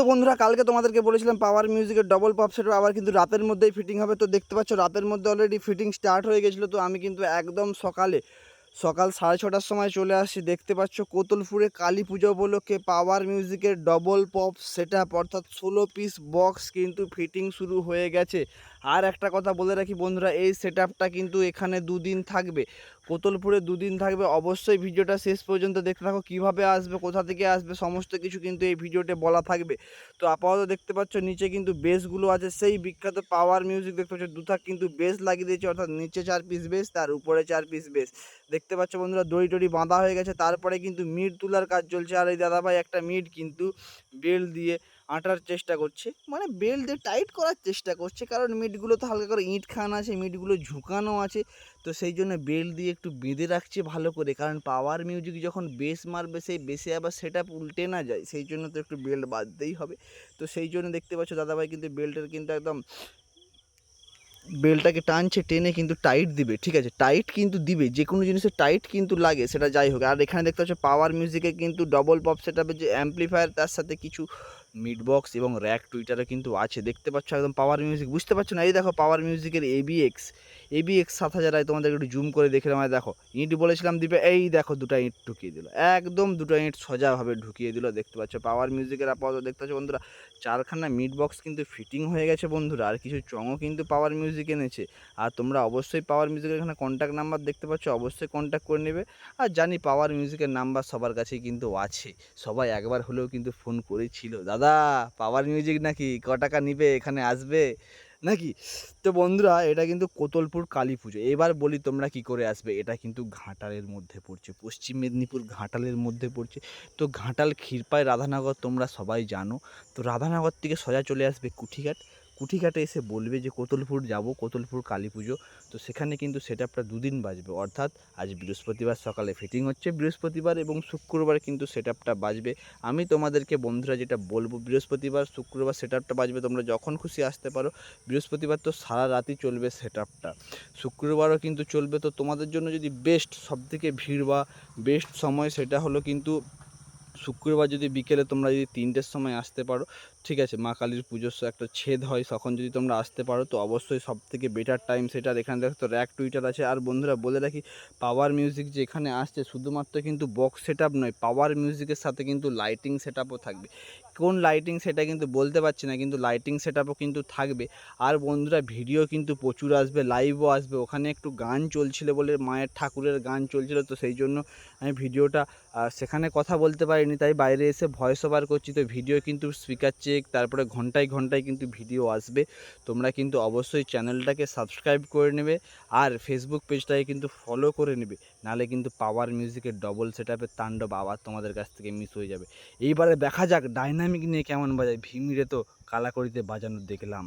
তো বন্ধুরা, কালকে তোমাদেরকে বলেছিলাম পাওয়ার মিউজিকের ডবল পপ সেট আবার কিন্তু রাতের মধ্যেই ফিটিং হবে। তো দেখতে পাচ্ছ, রাতের মধ্যে অলরেডি ফিটিং স্টার্ট হয়ে গেছিল। তো আমি কিন্তু একদম সকালে, সকাল সাড়ে ছটার সময় চলে আসছি। দেখতে পাচ্ছ, কোতলপুরে কালী পুজো উপলক্ষে পাওয়ার মিউজিকের ডবল পপ সেট অর্থাৎ ষোলো পিস বক্স কিন্তু ফিটিং শুরু হয়ে গেছে। আর একটা কথা বলে রাখি বন্ধুরা, এই সেট কিন্তু এখানে দুদিন থাকবে। কোতলপুরে দুদিন থাকবে। অবশ্যই ভিডিওটা শেষ পর্যন্ত দেখতে থাকো। কীভাবে আসবে, কোথা থেকে আসবে, সমস্ত কিছু কিন্তু এই ভিডিওতে বলা থাকবে। তো আপাতত দেখতে পাচ্ছ, নিচে কিন্তু বেসগুলো আছে। সেই বিখ্যাত পাওয়ার মিউজিক দেখতে পাচ্ছ, দুথাক কিন্তু বেস লাগিয়ে দিয়েছে। অর্থাৎ নিচে চার পিস বেস, তার উপরে চার পিস বেস। দেখতে পাচ্ছ বন্ধুরা, দড়ি টড়ি বাঁধা হয়ে গেছে। তারপরে কিন্তু মিড তোলার কাজ চলছে। আর এই দাদাভাই একটা মিড কিন্তু বেল দিয়ে আটার চেষ্টা করছে। মানে বেল দিয়ে টাইট করার চেষ্টা করছে, কারণ মিটগুলো তো হালকা করে ইট খান আছে, মিটগুলো ঝুঁকানো আছে, তো সেই জন্য বেল্ট দিয়ে একটু বেঁধে রাখছে ভালো করে, কারণ পাওয়ার মিউজিক যখন বেস মারবে, সেই বেসে আবার সেটা উল্টে না যায়, সেই জন্য তো একটু বেল্ট বাঁধতেই হবে। তো সেই জন্য দেখতে পাচ্ছ দাদাভাই কিন্তু বেল্টের কিন্তু একদম বেলটাকে টানছে, টেনে কিন্তু টাইট দিবে, ঠিক আছে? টাইট কিন্তু দিবে যে কোনো জিনিসে টাইট কিন্তু লাগে, সেটা যাই হোক। আর এখানে দেখতে পাচ্ছ পাওয়ার মিউজিকে কিন্তু ডবল পপ সেটাপের যে অ্যাম্পলিফায়ার তার সাথে কিছু মিড বক্স এবং র্যাক টুইটারও কিন্তু আছে। দেখতে পাচ্ছ একদম পাওয়ার মিউজিক বুঝতে পারছ না? এই দেখো পাওয়ার মিউজিকের এবিএক্স এবিএক্স সাত হাজার আয় তোমাদের একটু জুম করে দেখে আমার দেখো, ইট বলেছিলাম দিবে, এই দেখো দুটো ইট ঢুকিয়ে দিল। একদম দুটো ইট সোজাভাবে ঢুকিয়ে দিল, দেখতে পাচ্ছ। পাওয়ার মিউজিকের আপাতত দেখতে পাচ্ছ বন্ধুরা, চারখানা মিড বক্স কিন্তু ফিটিং হয়ে গেছে বন্ধুরা, আর কিছু চঙও কিন্তু পাওয়ার মিউজিক এনেছে। আর তোমরা অবশ্যই পাওয়ার মিউজিকের এখানে কন্ট্যাক্ট নাম্বার দেখতে পাচ্ছ, অবশ্যই কন্ট্যাক্ট করে নেবে। আর জানি পাওয়ার মিউজিকের নাম্বার সবার কাছেই কিন্তু আছে। সবাই একবার হলেও কিন্তু ফোন করেছিল। দাদা পাওয়ার মিউজিক নাকি? ক টাকা নিবে? এখানে আসবে? নাকি? তো বন্ধুরা, এটা কিন্তু কোতলপুর কালী পুজো। এবার বলি তোমরা কি করে আসবে? এটা কিন্তু ঘাটালের মধ্যে পড়ছে, পশ্চিম মেদিনীপুর ঘাটালের মধ্যে পড়ছে। তো ঘাটাল ক্ষীরপায় রাধানগর তোমরা সবাই জানো। তো রাধানগর থেকে সোজা চলে আসবে কুঠিঘাট। কুঠিঘাটে এসে বলবে যে কোতলপুর যাব, কোতলপুর কালী পুজো। তো সেখানে কিন্তু সেট আপটা দুদিন বাজবে। অর্থাৎ আজ বৃহস্পতিবার সকালে ফিটিং হচ্ছে বৃহস্পতিবার এবং শুক্রবার কিন্তু সেট আপটা বাজবে। আমি তোমাদেরকে বন্ধুরা যেটা বলব, বৃহস্পতিবার, শুক্রবার সেট আপটা বাজবে, তোমরা যখন খুশি আসতে পারো। বৃহস্পতিবার তো সারা রাতই চলবে সেট আপটা শুক্রবারও কিন্তু চলবে। তো তোমাদের জন্য যদি বেস্ট সবথেকে ভিড় বা বেস্ট সময় সেটা হলো কিন্তু শুক্রবার যদি বিকেলে তোমরা যদি তিনটের সময় আসতে পারো, ঠিক আছে, মা কালীর পুজোর একটা ছেদ হয়, তখন যদি তোমরা আসতে পারো, তো অবশ্যই সব থেকে বেটার টাইম সেটা এখানে দেখো তো র্যাক টুইটার আছে। আর বন্ধুরা, বলে রাখি পাওয়ার মিউজিক যে এখানে আসছে, শুধুমাত্র কিন্তু বক্স সেট নয় পাওয়ার মিউজিকের সাথে কিন্তু লাইটিং সেট থাকবে। কোন লাইটিং সেটা কিন্তু বলতে পারছি না, কিন্তু লাইটিং সেট কিন্তু থাকবে। আর বন্ধুরা ভিডিও কিন্তু প্রচুর আসবে লাইভও আসবে। ওখানে একটু গান চলছিল বলে মায়ের ঠাকুরের গান চলছিল, তো সেই জন্য আমি ভিডিওটা সেখানে কথা বলতে পারিনি, তাই বাইরে এসে ভয়েস ওভার করছি। তো ভিডিও কিন্তু স্পিকার চেক তারপরে ঘন্টায় ঘন্টায় কিন্তু ভিডিও আসবে। তোমরা কিন্তু অবশ্যই চ্যানেলটাকে সাবস্ক্রাইব করে নেবে আর ফেসবুক পেজটাকে কিন্তু ফলো করে নেবে। নাহলে কিন্তু পাওয়ার মিউজিকের ডবল সেট আপের তাণ্ডব আবার তোমাদের কাছ থেকে মিস হয়ে যাবে। এইবারে দেখা যাক ডাইনামিক নিয়ে কেমন বাজায়। ভিমিরে তো কালাকড়িতে বাজানো দেখলাম।